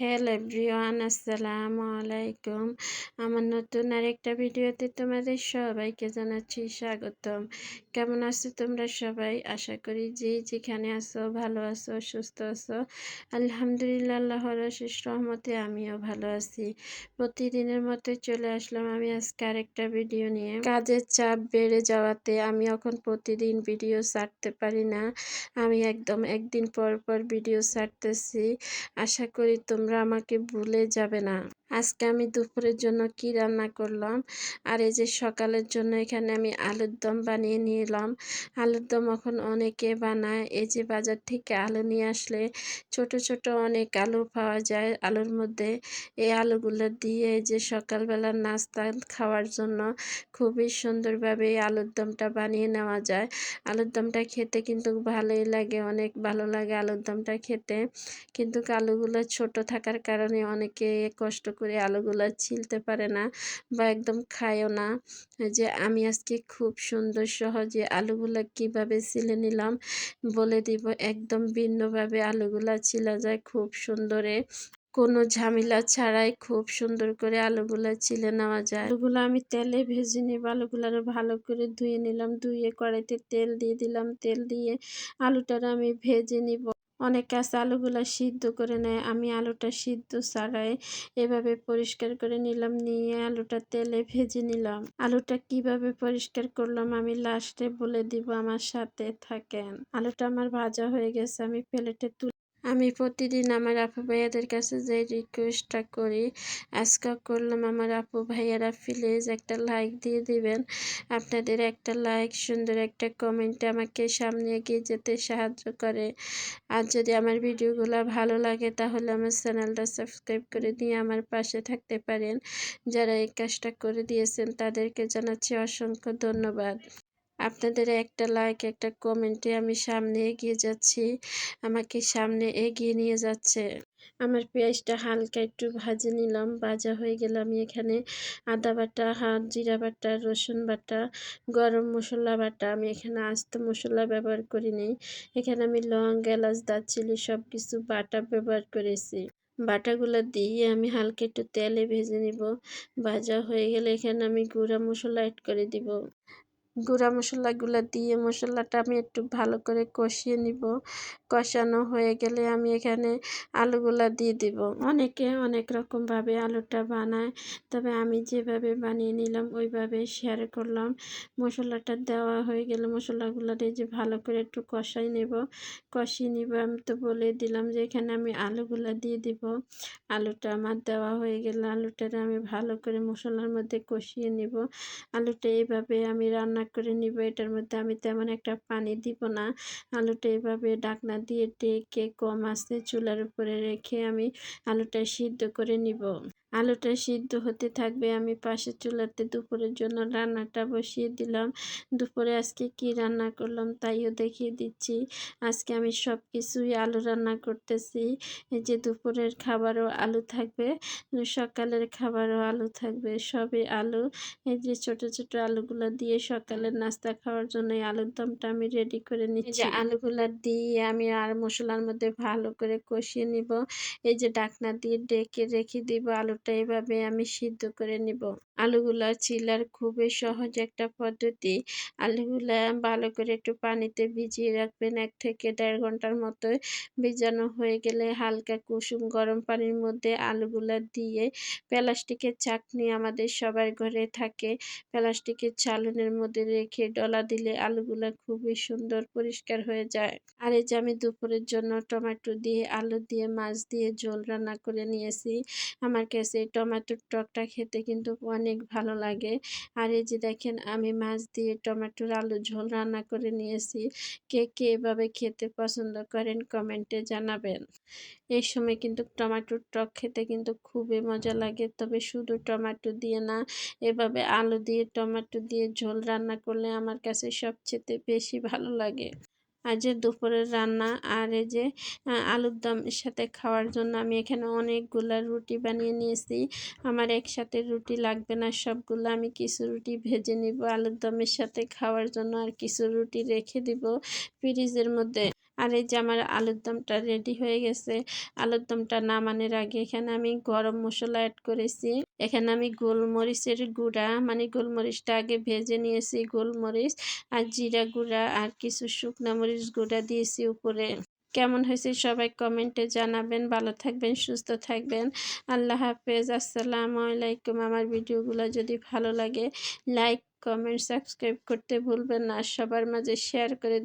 Hello everyone, আসসালামু আলাইকুম। আমার নতুন আরেকটা ভিডিওতে তোমাদের সবাইকে জানাচ্ছি স্বাগতম। কেমন আছো তোমরা সবাই? আশা করি যে যেখানে আছো, ভালো আছো, সুস্থ আছো। আলহামদুলিল্লাহ, আল্লাহর শেষ রহমতে আমিও ভালো আছি। প্রতিদিনের মতো চলে আসলাম আমি আজকে আরেকটা ভিডিও নিয়ে। কাজের চাপ বেড়ে যাওয়াতে আমি এখন প্রতিদিন ভিডিও ছাড়তে পারি না। আমি একদম একদিন পর পর ভিডিও ছাড়তেছি। আশা করি তোমরা আমাকে ভুলে যাবে না। আজকে আমি দুপুরের জন্য কি রান্না করলাম? আর এই যে সকালের জন্য এখানে আমি আলুর দম বানিয়ে নিলাম। আলুর দম এখন অনেকে বানায়। এই যে বাজার থেকে আলু নিয়ে আসলে ছোট ছোট অনেক আলু পাওয়া যায় আলুর মধ্যে। এই আলুগুলো দিয়ে এই যে সকালবেলার নাস্তা খাওয়ার জন্য খুবই সুন্দরভাবে এই আলুর দমটা বানিয়ে নেওয়া যায়। আলুর দমটা খেতে কিন্তু ভালোই লাগে, অনেক ভালো লাগে আলুর দমটা খেতে। কিন্তু আলুগুলো ছোট থাকার কারণে অনেকে কষ্ট করে আলুগুলো ছিলতে পারে না বা একদম খায়ও না। যে আমি আজকে খুব সুন্দর সহজে আলুগুলা কীভাবে ছিলে নিলাম বলে দিব। একদম ভিন্নভাবে আলুগুলা ছিলা যায় খুব সুন্দরে। কোনো ঝামেলা ছাড়াই খুব সুন্দর করে আলুগুলা চিলে নেওয়া যায়। আলুগুলো আমি তেলে ভেজে নিব। আলুগুলো ভালো করে ধুয়ে নিলাম। ধুয়ে কড়াইতে তেল দিয়ে দিলাম। তেল দিয়ে আলুটার আমি ভেজে নিব। অনেক কাছে আলুগুলা সিদ্ধ করে নেয়। আমি আলুটা সিদ্ধ ছাড়াই এভাবে পরিষ্কার করে নিলাম, নিয়ে আলুটা তেলে ভেজে নিলাম। আলুটা কীভাবে পরিষ্কার করলাম আমি লাস্টে বলে দিব, আমার সাথে থাকেন। আলুটা আমার ভাজা হয়ে গেছে, আমি প্লেটে তুলে আমি প্রতিদিন আমার আপু ভাইয়াদের কাছে যে রিকোয়েস্টটা করি, আজকে করলাম আমার আপু ভাইয়ারা প্লিজ একটা লাইক দিয়ে দিবেন। আপনাদের একটা লাইক সুন্দর একটা কমেন্ট আমাকে সামনে এগিয়ে যেতে সাহায্য করে। আর যদি আমার ভিডিওগুলো ভালো লাগে তাহলে আমার চ্যানেলটা সাবস্ক্রাইব করে দিয়ে আমার পাশে থাকতে পারেন। যারা এই কাজটা করে দিয়েছেন তাদেরকে জানাচ্ছি অসংখ্য ধন্যবাদ। আপনাদের একটা লাইক একটা কমেন্টে আমি সামনে এগিয়ে যাচ্ছি। আমাকে সামনে এগিয়ে নিয়ে যাচ্ছে। আমার পেঁয়াজটা হালকা একটু ভাজে নিলাম, ভাজা হয়ে গেলে আমি এখানে আদা বাটা, হাত জিরা বাটা, রসুন বাটা, গরম মশলা বাটা, আমি এখানে আস্ত মশলা ব্যবহার করি নি এখানে আমি লং, এলাচ, দারচিনি সব কিছু বাটা ব্যবহার করেছি। বাটাগুলো দিয়ে আমি হালকা একটু তেলে ভেজে নিব। ভাজা হয়ে গেলে এখানে আমি গুঁড়া মশলা অ্যাড করে দিব। গুঁড়া মশলাগুলো দিয়ে মশলাটা আমি একটু ভালো করে কষিয়ে নিব। কষানো হয়ে গেলে আমি এখানে আলুগুলা দিয়ে দিব। অনেকে অনেক রকমভাবে আলুটা বানায়, তবে আমি যেভাবে বানিয়ে নিলাম ওইভাবে শেয়ার করলাম। মশলাটা দেওয়া হয়ে গেলে মশলাগুলো যে ভালো করে একটু কষাই নেব। কষিয়ে নিব, আমি তো বলে দিলাম যে এখানে আমি আলুগুলা দিয়ে দিব। আলুটা আমার দেওয়া হয়ে গেলে আলুটা আমি ভালো করে মশলার মধ্যে কষিয়ে নিব। আলুটা এইভাবে আমি রান্না করে নিব, এটার মধ্যে আমি তেমন একটা পানি দিব না। আলুটা এভাবে ডাকনা দিয়ে ডেকে কম আঁচে চুলার উপরে রেখে আমি আলুটা সিদ্ধ করে নিব। আলুটা সিদ্ধ হতে থাকবে। আমি পাশের চুলাতে দুপুরের জন্য রান্নাটা বসিয়ে দিলাম। দুপুরে আজকে কি রান্না করলাম তাইও দেখিয়ে দিচ্ছি। আজকে আমি সব কিছুই আলু রান্না করতেছি। এই যে দুপুরের খাবারও আলু থাকবে সকালের খাবারও আলু থাকবে সবই আলু। এই যে ছোট ছোট আলুগুলো দিয়ে সকালের নাস্তা খাওয়ার জন্য এই আলুর দমটা আমি রেডি করে নিচ্ছি যে আলুগুলো দিয়ে আমি আর মশলার মধ্যে ভালো করে কষিয়ে নিব। এই যে ডাকনা দিয়ে ডেকে রেখে দিব আলু আলুটা এভাবে আমি সিদ্ধ করে নিব। আলুগুলা চিলার খুবই সহজ একটা পদ্ধতি। আলুগুলা ভালো করে একটু পানিতে ভিজিয়ে রাখবেন, এক থেকে দেড় ঘণ্টার মতো ভিজানো হয়ে গেলে হালকা কুসুম গরম পানির মধ্যে আলুগুলা দিয়ে প্লাস্টিকের চাটনি আমাদের সবার ঘরে থাকে। প্লাস্টিকের চালনের মধ্যে রেখে ডলা দিলে আলুগুলা খুবই সুন্দর পরিষ্কার হয়ে যায়। আর এই যে আমি দুপুরের জন্য টমেটো দিয়ে, আলু দিয়ে, মাছ দিয়ে ঝোল রান্না করে নিয়েছি। আমার কাছে গেছে টমেটোর টকটা খেতে কিন্তু অনেক ভালো লাগে। আর এই যে দেখেন, আমি মাছ দিয়ে টমেটোর আলু ঝোল রান্না করে নিয়েছি। কে কে এভাবে খেতে পছন্দ করেন কমেন্টে জানাবেন। এই সময় কিন্তু টমেটোর টক খেতে কিন্তু খুবই মজা লাগে। তবে শুধু টমেটো দিয়ে না, এভাবে আলু দিয়ে, টমেটো দিয়ে ঝোল রান্না করলে আমার কাছে সবচেয়ে বেশি ভালো লাগে। আর যে দুপুরের রান্না আর এই যে আলুর দমের সাথে খাওয়ার জন্য আমি এখানে অনেকগুলো রুটি বানিয়ে নিয়েছি। আমার একসাথে রুটি লাগবে না সবগুলো, আমি কিছু রুটি ভেজে নিব, আলুর দমের সাথে খাওয়ার জন্য আর কিছু রুটি রেখে দিব ফ্রিজের মধ্যে। আর এই যে আমার আলুর দমটা রেডি হয়ে গেছে। আলুর দমটা নামানোর আগে এখানে আমি গরম মশলা অ্যাড করেছি। এখানে আমি গোলমরিচের গুঁড়া মানে গোলমরিচটা আগে ভেজে নিয়েছি, গোলমরিচ আর জিরা গুঁড়া আর কিছু শুকনা মরিচ গুঁড়া দিয়েছি উপরে। কেমন হয়েছে সবাই কমেন্টে জানাবেন। ভালো থাকবেন, সুস্থ থাকবেন। আল্লাহ হাফেজ। আসসালামু আলাইকুম। আমার ভিডিওগুলো যদি ভালো লাগে লাইক কমেন্ট সাবস্ক্রাইব করতে ভুলবেন না। সবার মাঝে শেয়ার করে